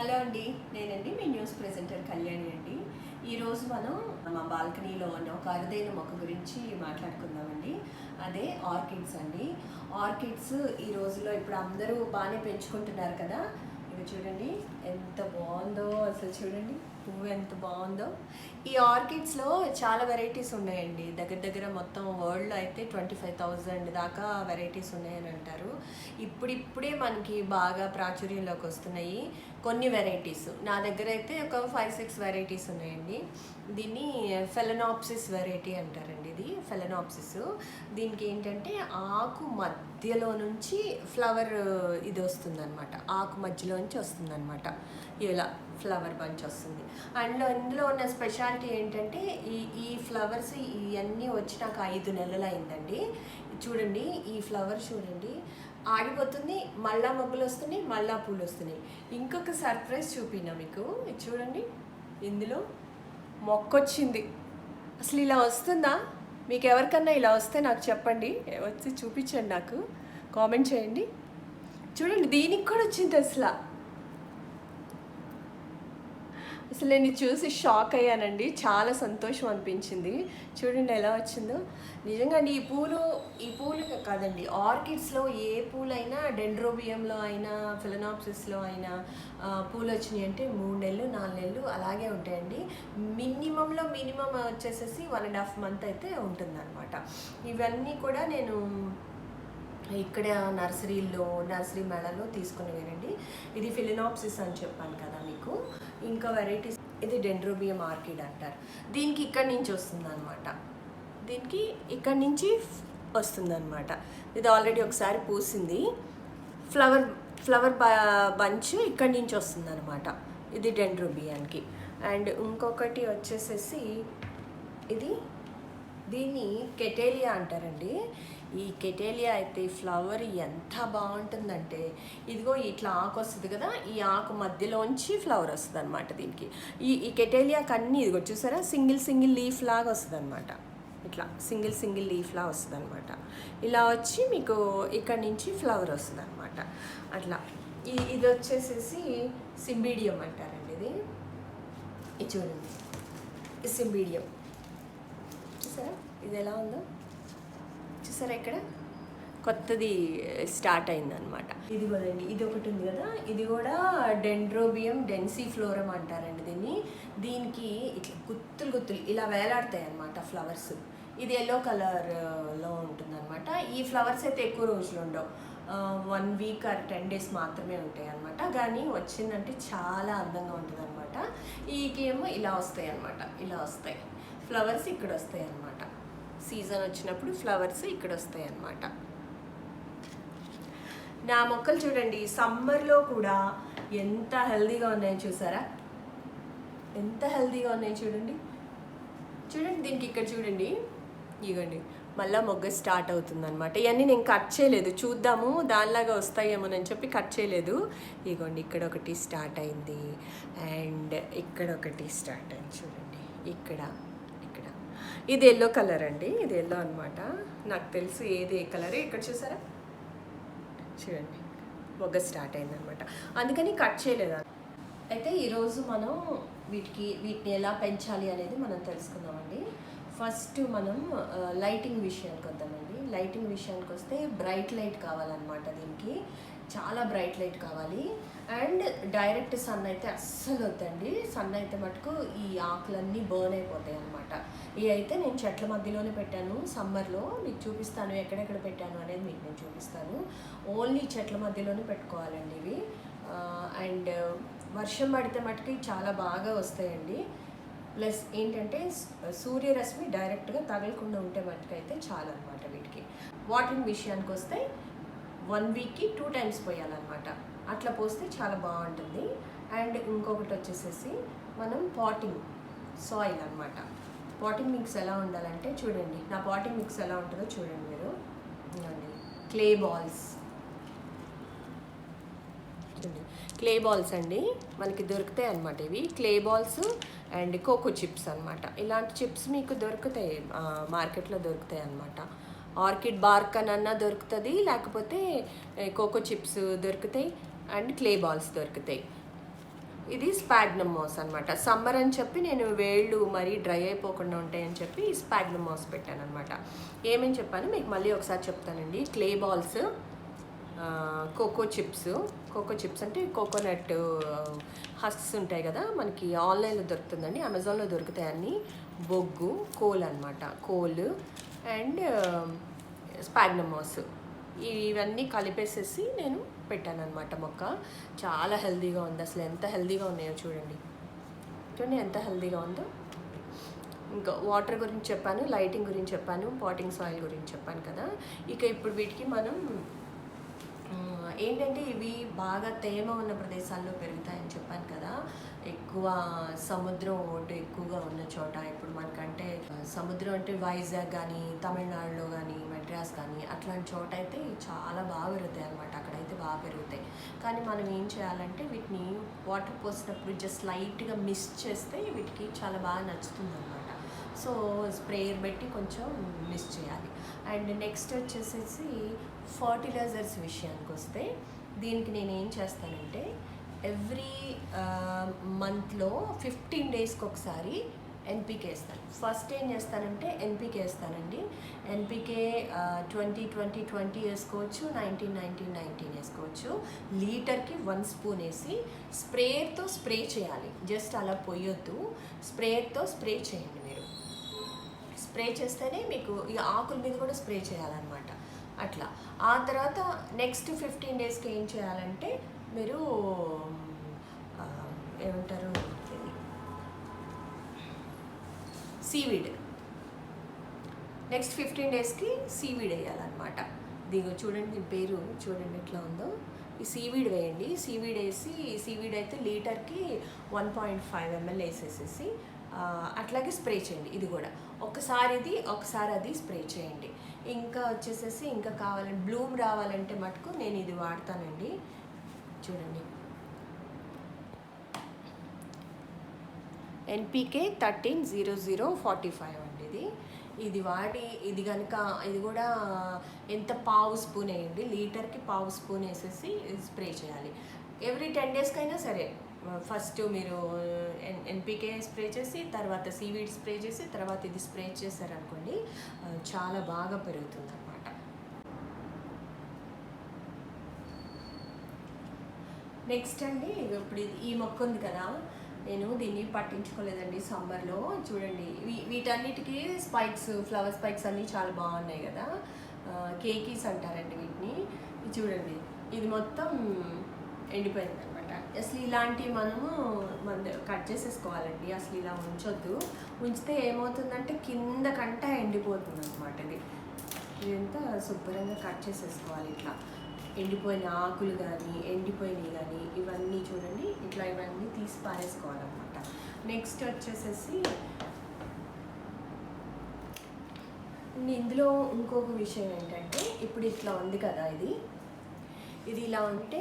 Hello అండి నేనండి మీ news presenter Kalyani అండి. ఈరోజు మనం మా బాల్కనీలో ఉన్న ఒక అరుదైన మొక్క గురించి మాట్లాడుకుందామండి. అదే ఆర్కిడ్స్ అండి. ఆర్కిడ్స్ ఈ రోజుల్లో ఇప్పుడు అందరూ బాగానే పెంచుకుంటున్నారు కదా. ఇవి చూడండి ఎంత బాగుందో అసలు చూడండి. పువ్వు ఎంత బాగుందో. ఈ ఆర్కిడ్స్లో చాలా వెరైటీస్ ఉన్నాయండి. దగ్గర దగ్గర మొత్తం వరల్డ్లో అయితే ట్వంటీ ఫైవ్ థౌజండ్ దాకా వెరైటీస్ ఉన్నాయని అంటారు. ఇప్పుడిప్పుడే మనకి బాగా ప్రాచుర్యంలోకి వస్తున్నాయి కొన్ని వెరైటీస్. నా దగ్గర అయితే ఒక ఫైవ్ సిక్స్ వెరైటీస్ ఉన్నాయండి. దీన్ని ఫెలనాప్సిస్ వెరైటీ అంటారండి ఇది ఫెలనాప్సిస్. దీనికి ఏంటంటే ఆకు మధ్యలో నుంచి ఫ్లవర్ ఇది వస్తుందన్నమాట. ఆకు మధ్యలో నుంచి వస్తుందన్నమాట. ఇలా ఫ్లవర్ బంచ్ వస్తుంది. అండ్ ఇందులో ఉన్న స్పెషాలిటీ ఏంటంటే ఈ ఈ ఫ్లవర్స్ ఇవన్నీ వచ్చి నాకు ఐదు నెలలు అయిందండి. చూడండి ఈ ఫ్లవర్ చూడండి. ఆడిపోతుంది మళ్ళా మొగ్గలు వస్తున్నాయి మళ్ళా పూలు వస్తున్నాయి. ఇంకొక సర్ప్రైజ్ చూపినా మీకు. ఇది చూడండి ఇందులో మొక్క వచ్చింది అసలు ఇలా వస్తుందా? మీకు ఎవరికన్నా ఇలా వస్తే నాకు చెప్పండి. వచ్చి చూపించండి నాకు. కామెంట్ చేయండి. చూడండి దీనికి కూడా వచ్చింది అసలు. అసలు నేను చూసి షాక్ అయ్యానండి. చాలా సంతోషం అనిపించింది. చూడండి ఎలా వచ్చిందో. నిజంగా అండి ఈ పూలు ఈ పూలు కాదండి ఆర్కిడ్స్లో ఏ పూలైనా డెండ్రోబియంలో అయినా ఫిలనాప్సిస్లో అయినా పూలు వచ్చినాయి అంటే మూడు నెలలు నాలుగు నెలలు అలాగే ఉంటాయండి. మినిమంలో మినిమం వచ్చేసేసి వన్ అండ్ హాఫ్ మంత్ అయితే ఉంటుందన్నమాట. ఇవన్నీ కూడా నేను ఇక్కడ నర్సరీలో నర్సరీ మేళలో తీసుకునేవేనండి. ఇది ఫిలినాప్సిస్ అని చెప్పాను కదా మీకు. ఇంకా వెరైటీస్ ఇది డెండ్రోబియం ఆర్కిడ్ అంటారు. దీనికి ఇక్కడి నుంచి వస్తుందన్నమాట. దీనికి ఇక్కడి నుంచి వస్తుందన్నమాట. ఇది ఆల్రెడీ ఒకసారి పూసింది. ఫ్లవర్ ఫ్లవర్ బంచ్ ఇక్కడి నుంచి వస్తుందన్నమాట. ఇది డెండ్రోబియాన్కి. అండ్ ఇంకొకటి వచ్చేసేసి ఇది దీన్ని కెటేలియా అంటారండి. ఈ కెటేలియా అయితే ఫ్లవర్ ఎంత బాగుంటుందంటే ఇదిగో ఇట్లా ఆకు వస్తుంది కదా ఈ ఆకు మధ్యలోంచి ఫ్లవర్ వస్తుంది అనమాట దీనికి. ఈ ఈ కెటేలియాకి అన్నీ ఇదిగో చూసారా సింగిల్ సింగిల్ లీఫ్ లాగా వస్తుంది అనమాట ఇట్లా సింగిల్ సింగిల్ లీఫ్లా వస్తుంది అనమాట ఇలా వచ్చి మీకు ఇక్కడ నుంచి ఫ్లవర్ వస్తుంది అనమాట అట్లా. ఈ ఇది వచ్చేసేసి సింబీడియం అంటారండి ఇది. ఇది చూడండి. సింబీడియం. చూసారా? ఇది ఎలా ఉందో? చూసారా ఇక్కడ? కొత్తది స్టార్ట్ అయిందనమాట ఇది కదండి ఇది ఒకటి ఉంది కదా ఇది కూడా డెండ్రోబియం డెన్సీ ఫ్లోరం అంటారండి దీన్ని. దీనికి ఇట్లా గుత్తులు గుత్తులు ఇలా వేలాడతాయి అన్నమాట ఫ్లవర్స్. ఇది ఎల్లో కలర్లో ఉంటుందన్నమాట. ఈ ఫ్లవర్స్ అయితే ఎక్కువ రోజులు ఉండవు. One week or ten days మాత్రమే ఉంటాయి అనమాట కానీ వచ్చిందంటే చాలా అందంగా ఉంటుంది అనమాట ఈకేమో ఇలా వస్తాయి అనమాట ఇలా వస్తాయి. ఫ్లవర్స్ ఇక్కడ వస్తాయి అన్నమాట. సీజన్ వచ్చినప్పుడు ఫ్లవర్స్ ఇక్కడ వస్తాయి అన్నమాట నా మొక్కలు చూడండి సమ్మర్లో కూడా ఎంత హెల్దీగా ఉన్నాయో చూసారా? ఎంత హెల్దీగా ఉన్నాయో చూడండి. చూడండి దీనికి ఇక్కడ చూడండి. ఇగోండి మళ్ళీ మొగ్గ స్టార్ట్ అవుతుంది అనమాట ఇవన్నీ నేను కట్ చేయలేదు. చూద్దాము దానిలాగా వస్తాయేమోనని చెప్పి కట్ చేయలేదు. ఇగోండి ఇక్కడ ఒకటి స్టార్ట్ అయింది. అండ్ ఇక్కడ ఒకటి స్టార్ట్ అయింది చూడండి. ఇక్కడ. ఇది ఎల్లో కలర్ అండి. ఇది ఎల్లో అనమాట నాకు తెలుసు ఏది ఏ కలర్ ఇక్కడ చూసారా? చూడండి. మొగ్గ స్టార్ట్ అయిందనమాట అందుకని కట్ చేయలేదు. అయితే ఈరోజు మనం వీటికి వీటిని ఎలా పెంచాలి అనేది మనం తెలుసుకుందామండి. ఫస్ట్ మనం uh, లైటింగ్ విషయానికి వద్దామండి. లైటింగ్ విషయానికి వస్తే బ్రైట్ లైట్ కావాలన్నమాట దీనికి. చాలా బ్రైట్ లైట్ కావాలి. అండ్ డైరెక్ట్ సన్ అయితే అస్సలు వద్దండి. సన్ అయితే మటుకు ఈ ఆకులన్నీ బర్న్ అయిపోతాయి అనమాట ఇవి అయితే నేను చెట్ల మధ్యలోనే పెట్టాను. సమ్మర్లో మీకు చూపిస్తాను ఎక్కడెక్కడ పెట్టాను అనేది మీకు నేను చూపిస్తాను. ఓన్లీ చెట్ల మధ్యలోనే పెట్టుకోవాలండి ఇవి. అండ్ వర్షం పడితే మటుకు చాలా బాగా వస్తాయండి. ప్లస్ ఏంటంటే సూర్యరశ్మి డైరెక్ట్గా తగలకుండా ఉంటే మటుకైతే చాలా అనమాట వీటికి. వాటరింగ్ విషయానికి వస్తే వన్ వీక్కి టూ టైమ్స్ పోయాలన్నమాట. అట్లా పోస్తే చాలా బాగుంటుంది. అండ్ ఇంకొకటి వచ్చేసేసి మనం పాటింగ్ సాయిల్ అనమాట పాటింగ్ మిక్స్ ఎలా ఉండాలంటే చూడండి. నా పాటింగ్ మిక్స్ ఎలా ఉంటుందో చూడండి మీరు. క్లే బాల్స్ క్లే బాల్స్ అండి. మనకి దొరుకుతాయి అనమాట ఇవి. Clay balls and coco chips అనమాట ఇలాంటి చిప్స్ మీకు దొరుకుతాయి మార్కెట్లో దొరుకుతాయి అనమాట ఆర్కిడ్ బార్క్ అనన్నా దొరుకుతుంది లేకపోతే కోకో చిప్స్ దొరుకుతాయి అండ్ క్లే బాల్స్ దొరుకుతాయి. ఇది స్పాగ్నమ్ మాస్ అనమాట సమ్మర్ అని చెప్పి నేను వేళ్ళు మరీ డ్రై అయిపోకుండా ఉంటాయని చెప్పి స్పాగ్నమ్ మాస్ పెట్టాను అనమాట ఏమేమి చెప్పాను? మీకు మళ్ళీ ఒకసారి చెప్తానండి. Clay balls coco chips. Coco chips అంటే కోకోనట్ హస్క్స్ ఉంటాయి కదా మనకి ఆన్లైన్లో దొరుకుతుందండి. అమెజాన్లో దొరుకుతాయి అన్నీ. బొగ్గు కోల్ అనమాట కోల్ అండ్ um, స్పాగ్నమాస్. ఇవన్నీ కలిపేసేసి నేను పెట్టాను అనమాట మొక్క. చాలా హెల్తీగా ఉంది. అసలు ఎంత హెల్తీగా ఉన్నాయో చూడండి. చూడండి ఎంత హెల్తీగా ఉందో. ఇంకా వాటర్ గురించి చెప్పాను లైటింగ్ గురించి చెప్పాను పాటింగ్ సాయిల్ గురించి చెప్పాను కదా. ఇక ఇప్పుడు వీటికి మనం ఏంటంటే ఇవి బాగా తేమ ఉన్న ప్రదేశాల్లో పెరుగుతాయని చెప్పాను కదా. ఎక్కువ సముద్రం ఒడ్డు ఎక్కువగా ఉన్న చోట ఇప్పుడు మనకంటే సముద్రం అంటే వైజాగ్ కానీ తమిళనాడులో కానీ మెడ్రాస్ కానీ అట్లాంటి చోట అయితే చాలా బాగా పెరుగుతాయి అనమాట అక్కడైతే బాగా పెరుగుతాయి. కానీ మనం ఏం చేయాలంటే వీటిని వాటర్ పోసినప్పుడు జస్ట్ లైట్గా మిస్ చేస్తే వీటికి చాలా బాగా నచ్చుతుంది అనమాట సో స్ప్రేయర్ పెట్టి కొంచెం మిస్ చేయాలి. అండ్ నెక్స్ట్ వచ్చేసేసి ఫర్టిలైజర్స్ విషయానికి వస్తే దీనికి నేను ఏం చేస్తానంటే ఎవ్రీ మంత్లో ఫిఫ్టీన్ డేస్కి ఒకసారి ఎన్పికే వేస్తాను. ఫస్ట్ ఏం చేస్తానంటే ఎన్పికే వేస్తానండి. ఎన్పికే ట్వంటీ ట్వంటీ ట్వంటీ వేసుకోవచ్చు నైన్టీన్ నైన్టీన్ నైన్టీన్ వేసుకోవచ్చు. లీటర్కి వన్ స్పూన్ వేసి స్ప్రేయర్తో స్ప్రే చేయాలి. జస్ట్ అలా పొయ్యొద్దు. స్ప్రేయర్తో స్ప్రే చేయండి మీరు. స్ప్రే చేస్తేనే మీకు ఈ ఆకుల మీద కూడా స్ప్రే చేయాలన్నమాట. అట్లా. ఆ తర్వాత నెక్స్ట్ ఫిఫ్టీన్ డేస్కి ఏం చేయాలంటే మీరు ఏమంటారు? సీవీడ్. నెక్స్ట్ ఫిఫ్టీన్ డేస్కి సీవీడ్ వేయాలన్నమాట. దీని చూడండి దీని పేరు చూడండి ఎట్లా ఉందో. ఈ సీవీడ్ వేయండి. సీవీడ్ వేసి సీవీడ్ అయితే లీటర్కి వన్ పాయింట్ ఫైవ్ ఎంఎల్ వేసేసేసి అట్లాగే స్ప్రే చేయండి. ఇది కూడా. ఒకసారి ఇది ఒకసారి అది స్ప్రే చేయండి. ఇంకా వచ్చేసేసి ఇంకా కావాలంటే బ్లూమ్ రావాలంటే మటుకు నేను ఇది వాడతానండి. చూడండి. NPK thirteen zero zero forty five అండి ఇది. ఇది వాడి ఇది కనుక ఇది కూడా ఎంత పావు స్పూన్ వేయండి లీటర్కి పావు స్పూన్ వేసేసి స్ప్రే చేయాలి. ఎవ్రీ టెన్ డేస్కైనా సరే ఫస్ట్ మీరు ఎన్ ఎన్పికే స్ప్రే చేసి తర్వాత సీవీడ్ స్ప్రే చేసి తర్వాత ఇది స్ప్రే చేశారనుకోండి చాలా బాగా పెరుగుతుంది అనమాట నెక్స్ట్ అండి ఇప్పుడు ఈ మొక్క ఉంది కదా నేను దీన్ని పట్టించుకోలేదండి సమ్మర్లో. చూడండి వీ- వీటన్నిటికీ స్పైక్స్ ఫ్లవర్ స్పైక్స్ అన్నీ చాలా బాగున్నాయి కదా. కేకీస్ అంటారండి వీటిని. చూడండి ఇది మొత్తం ఎండిపోయింది అనమాట అసలు ఇలాంటివి మనము మన కట్ చేసేసుకోవాలండి అసలు ఇలా ఉంచొద్దు. ఉంచితే ఏమవుతుందంటే కింద కంట ఎండిపోతుంది అనమాట ఇది. ఇదంతా శుభ్రంగా కట్ చేసేసుకోవాలి ఇట్లా. ఎండిపోయిన ఆకులు కానీ ఎండిపోయినవి కానీ ఇవన్నీ చూడండి. ఇట్లా ఇవన్నీ తీసి పారేసుకోవాలన్నమాట. నెక్స్ట్ వచ్చేసేసి ఇందులో ఇంకొక విషయం ఏంటంటే ఇప్పుడు ఇట్లా ఉంది కదా ఇది. ఇది ఇలా ఉంటే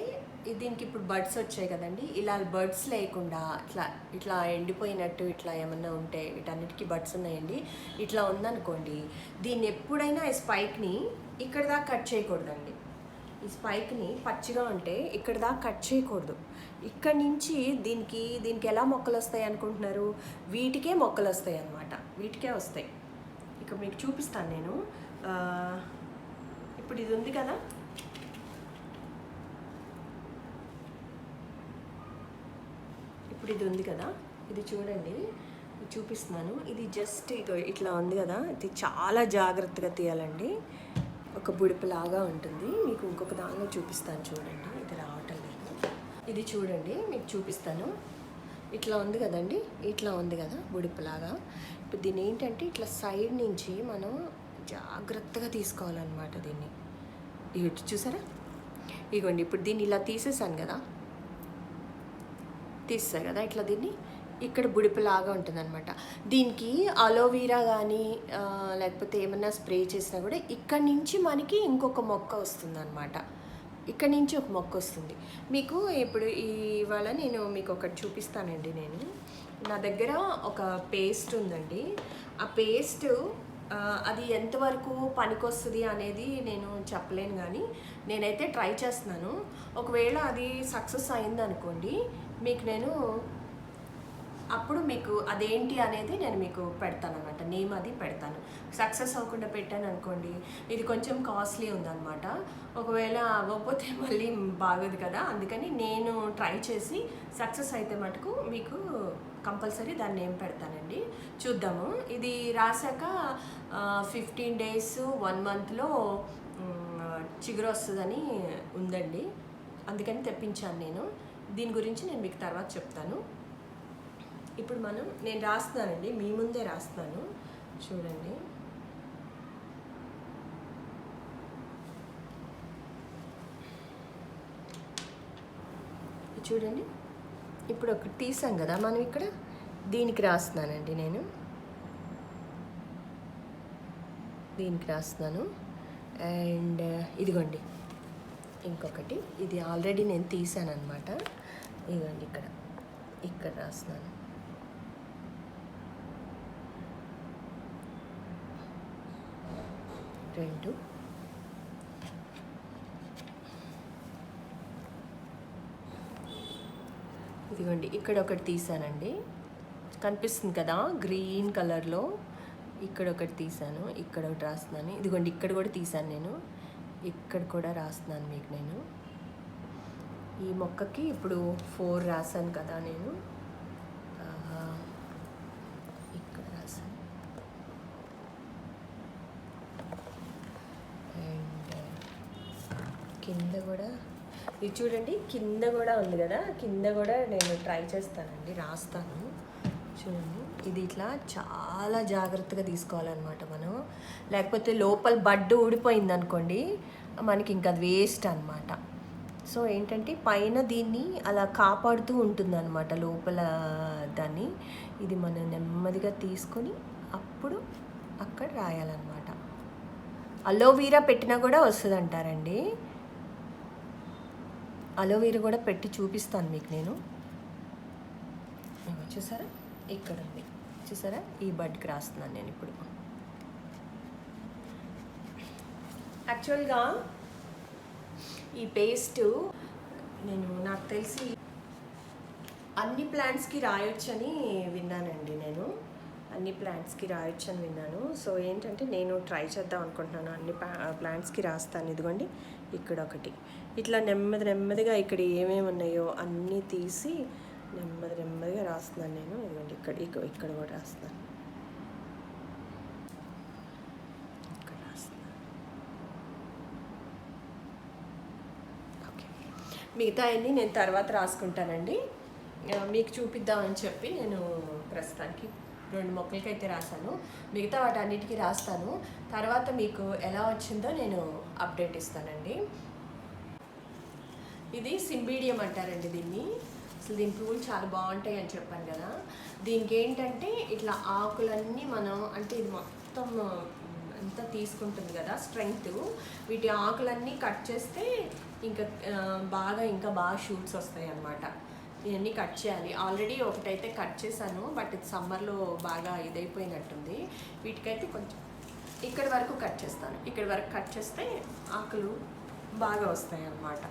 దీనికి ఇప్పుడు బర్డ్స్ వచ్చాయి కదండి. ఇలా బర్డ్స్ లేకుండా ఇట్లా ఇట్లా ఎండిపోయినట్టు ఇట్లా ఏమన్నా ఉంటే వీటన్నిటికీ బర్డ్స్ ఉన్నాయండి. ఇట్లా ఉందనుకోండి దీన్ని ఎప్పుడైనా ఈ స్పైక్ని ఇక్కడ దాకా కట్ చేయకూడదండి. ఈ స్పైక్ని పచ్చిగా ఉంటే ఇక్కడ దాకా కట్ చేయకూడదు. ఇక్కడ నుంచి దీనికి దీనికి ఎలా మొక్కలు వస్తాయి అనుకుంటున్నారు? వీటికే మొక్కలు వస్తాయి అన్నమాట. వీటికే వస్తాయి. ఇక మీకు చూపిస్తాను నేను. ఇప్పుడు ఇది ఉంది కదా? ఇప్పుడు ఇది ఉంది కదా? ఇది చూడండి. చూపిస్తున్నాను. ఇది జస్ట్ ఇట్లా ఉంది కదా? ఇది చాలా జాగ్రత్తగా తీయాలండి. ఒక బుడిపలాగా ఉంటుంది. మీకు ఇంకొక దానిలో చూపిస్తాను చూడండి. ఇది రావటం లేదు. ఇది చూడండి మీకు చూపిస్తాను. ఇట్లా ఉంది కదండి? ఇట్లా ఉంది కదా బుడిపలాగా. ఇప్పుడు దీన్ని ఏంటంటే ఇట్లా సైడ్ నుంచి మనం జాగ్రత్తగా తీసుకోవాలన్నమాట దీన్ని. ఇటు చూసారా? ఇగోండి ఇప్పుడు దీన్ని ఇలా తీసేసాను కదా. తీస్తారు కదా ఇట్లా దీన్ని? ఇక్కడ బుడిపలాగా ఉంటుంది అనమాట దీనికి అలోవీరా కానీ లేకపోతే ఏమన్నా స్ప్రే చేసినా కూడా ఇక్కడ నుంచి మనకి ఇంకొక మొక్క వస్తుంది అనమాట ఇక్కడ నుంచి ఒక మొక్క వస్తుంది. మీకు ఇప్పుడు ఇవాళ నేను మీకు ఒకటి చూపిస్తానండి నేను. నా దగ్గర ఒక పేస్ట్ ఉందండి. ఆ పేస్ట్ అది ఎంతవరకు పనికొస్తుంది అనేది నేను చెప్పలేను కానీ నేనైతే ట్రై చేస్తున్నాను. ఒకవేళ అది సక్సెస్ అయింది అనుకోండి మీకు నేను అప్పుడు మీకు అదేంటి అనేది నేను మీకు పెడతాను అనమాట నేమ్ అది పెడతాను. సక్సెస్ అవ్వకుండా పెట్టాను అనుకోండి ఇది కొంచెం కాస్ట్లీ ఉందన్నమాట. ఒకవేళ అవ్వకపోతే మళ్ళీ బాగోదు కదా. అందుకని నేను ట్రై చేసి సక్సెస్ అయితే మటుకు మీకు కంపల్సరీ దాన్ని నేమ్ పెడతానండి. చూద్దాము. ఇది రాశాక ఫిఫ్టీన్ డేస్ వన్ మంత్లో చిగురు వస్తుందని ఉందండి. అందుకని తెప్పించాను నేను. దీని గురించి నేను మీకు తర్వాత చెప్తాను. ఇప్పుడు మనం నేను రాస్తున్నానండి మీ ముందే రాస్తున్నాను. చూడండి. చూడండి. ఇప్పుడు ఒకటి తీసాం కదా మనం ఇక్కడ. దీనికి రాస్తున్నానండి నేను. దీనికి రాస్తున్నాను. అండ్ ఇదిగోండి. ఇంకొకటి. ఇది ఆల్రెడీ నేను తీసాను అనమాట ఇదిగోండి ఇక్కడ. ఇక్కడ రాస్తున్నాను. రెండు. ఇదిగోండి ఇక్కడ ఒకటి తీసానండి కనిపిస్తుంది కదా గ్రీన్ కలర్లో ఇక్కడ ఒకటి తీసాను ఇక్కడ ఒకటి రాస్తున్నాను. ఇదిగోండి ఇక్కడ కూడా తీసాను నేను. ఇక్కడ కూడా రాస్తున్నాను మీకు నేను. ఈ మొక్కకి ఇప్పుడు ఫోర్ రాశాను కదా నేను ఆహా. ఇక్కడ రాశాను అండ్ కింద కూడా ఇది చూడండి కింద కూడా ఉంది కదా కింద కూడా నేను ట్రై చేస్తానండి రాస్తాను. చూడండి ఇది ఇట్లా చాలా జాగ్రత్తగా తీసుకోవాలన్నమాట మనం. లేకపోతే లోపల బడ్డు ఊడిపోయింది అనుకోండి మనకి ఇంకా అది వేస్ట్ అనమాట సో ఏంటంటే పైన దీన్ని అలా కాపాడుతూ ఉంటుంది అనమాట లోపల దాన్ని. ఇది మనం నెమ్మదిగా తీసుకొని అప్పుడు అక్కడ రాయాలన్నమాట. అలోవీరా పెట్టినా కూడా వస్తుంది అంటారండి అలోవీరా కూడా పెట్టి చూపిస్తాను మీకు నేను. చూసారా? ఇక్కడ ఉంది. చూసారా? ఈ బడ్కి రాస్తున్నాను నేను ఇప్పుడు. యాక్చువల్గా ఈ పేస్ట్ నేను నాకు తెలిసి అన్ని ప్లాంట్స్కి రాయొచ్చని విన్నానండి నేను. అన్ని ప్లాంట్స్కి రాయొచ్చని విన్నాను. సో ఏంటంటే నేను ట్రై చేద్దాం అనుకుంటున్నాను. అన్ని ప్లాంట్స్కి రాస్తాను. ఇదిగోండి. ఇక్కడ ఒకటి ఇట్లా నెమ్మది నెమ్మదిగా ఇక్కడ ఏమేమి ఉన్నాయో అన్నీ తీసి నెమ్మది నెమ్మదిగా రాస్తున్నాను నేను. ఇవ్వండి ఇక్కడ ఇక్కడ కూడా రాస్తున్నాను. ఇక్కడ రాస్తున్నాను. ఓకే. మిగతా అన్ని నేను తర్వాత రాసుకుంటానండి. మీకు చూపిద్దామని చెప్పి నేను ప్రస్తుతానికి రెండు మొక్కలకైతే రాశాను. మిగతా వాటన్నిటికీ రాస్తాను. తర్వాత మీకు ఎలా వచ్చిందో నేను అప్డేట్ ఇస్తానండి. ఇది సింబీడియం అంటారండి దీన్ని. అసలు దీని పువ్వులు చాలా బాగుంటాయి అని చెప్పాను కదా. దీనికి ఏంటంటే ఇట్లా ఆకులన్నీ మనం అంటే ఇది మొత్తం అంతా తీసుకుంటుంది కదా స్ట్రెంగ్త్. వీటి ఆకులన్నీ కట్ చేస్తే ఇంకా బాగా ఇంకా బాగా షూట్స్ వస్తాయి అన్నమాట ఇవన్నీ కట్ చేయాలి. ఆల్రెడీ ఒకటైతే కట్ చేశాను బట్ ఇది సమ్మర్లో బాగా ఇదైపోయినట్టుంది. వీటికైతే కొంచెం ఇక్కడి వరకు కట్ చేస్తాను. ఇక్కడి వరకు కట్ చేస్తే ఆకులు బాగా వస్తాయి అన్నమాట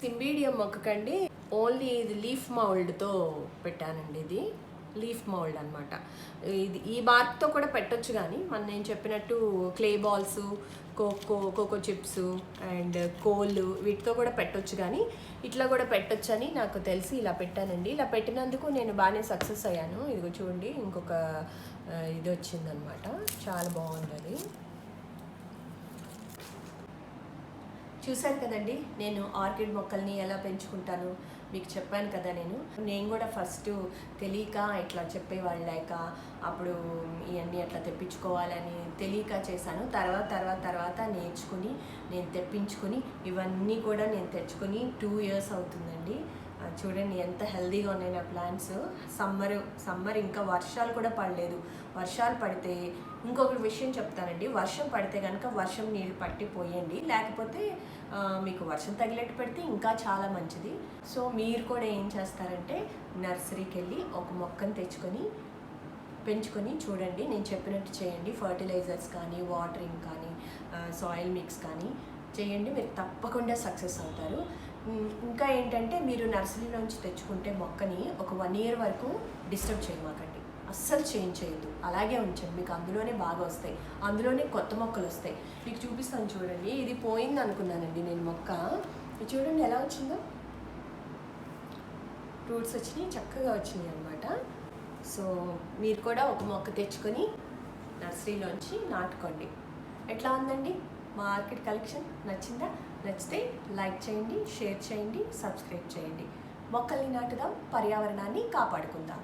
సింబీడియం మొక్కకండి. ఓన్లీ ఇది లీఫ్ మౌల్డ్తో పెట్టానండి ఇది. లీఫ్ మోల్డ్ అనమాట ఇది ఈ బార్తో కూడా పెట్టొచ్చు కానీ మన నేను చెప్పినట్టు clay balls coco coco chips and కోళ్ళు వీటితో కూడా పెట్టొచ్చు కానీ ఇట్లా కూడా పెట్టొచ్చు అని నాకు తెలిసి ఇలా పెట్టానండి. ఇలా పెట్టినందుకు నేను బాగానే సక్సెస్ అయ్యాను. ఇదిగో చూడండి ఇంకొక ఇది వచ్చిందనమాట చాలా బాగుంది చూశాను కదండి నేను ఆర్కిడ్ మొక్కల్ని ఎలా పెంచుకుంటాను మీకు చెప్పాను కదా నేను. నేను కూడా ఫస్ట్ తెలియక ఇట్లా చెప్పేవాళ్ళు లేక అప్పుడు ఇవన్నీ అట్లా తెప్పించుకోవాలని తెలియక చేశాను. తర్వాత తర్వాత తర్వాత నేర్చుకుని నేను తెప్పించుకుని ఇవన్నీ కూడా నేను తెచ్చుకొని టూ ఇయర్స్ అవుతుందండి. చూడండి ఎంత హెల్దీగా ఉన్నాయి నా ప్లాంట్స్ సమ్మర్ సమ్మర్ ఇంకా వర్షాలు కూడా పడలేదు. వర్షాలు పడితే ఇంకొక విషయం చెప్తానండి. వర్షం పడితే కనుక వర్షం నీళ్ళు పట్టి పోయండి లేకపోతే మీకు వర్షం తగిలేట్టు పెడితే ఇంకా చాలా మంచిది. సో మీరు కూడా ఏం చేస్తారంటే నర్సరీకి వెళ్ళి ఒక మొక్కను తెచ్చుకొని పెంచుకొని చూడండి. నేను చెప్పినట్టు చేయండి. ఫర్టిలైజర్స్ కానీ వాటరింగ్ కానీ సాయిల్ మిక్స్ కానీ చేయండి. మీరు తప్పకుండా సక్సెస్ అవుతారు. ఇంకా ఏంటంటే మీరు నర్సరీలోంచి తెచ్చుకుంటే మొక్కని ఒక వన్ ఇయర్ వరకు డిస్టర్బ్ చేయమాకండి అస్సలు చేంజ్ చేయొద్దు. అలాగే ఉంచండి. మీకు అందులోనే బాగా వస్తాయి. అందులోనే కొత్త మొక్కలు వస్తాయి. మీకు చూపిస్తాను చూడండి. ఇది పోయింది అనుకున్నానండి నేను మొక్క. ఇది చూడండి ఎలా వచ్చిందో. ఫ్రూట్స్ వచ్చినాయి చక్కగా వచ్చినాయి అనమాట సో మీరు కూడా ఒక మొక్క తెచ్చుకొని నర్సరీలోంచి నాటుకోండి. ఎట్లా ఉందండి? మా మార్కెట్ కలెక్షన్ నచ్చిందా? నచ్చితే లైక్ చేయండి షేర్ చేయండి సబ్స్క్రైబ్ చేయండి. మొక్కల్ని నాటుదాం పర్యావరణాన్ని కాపాడుకుందాం.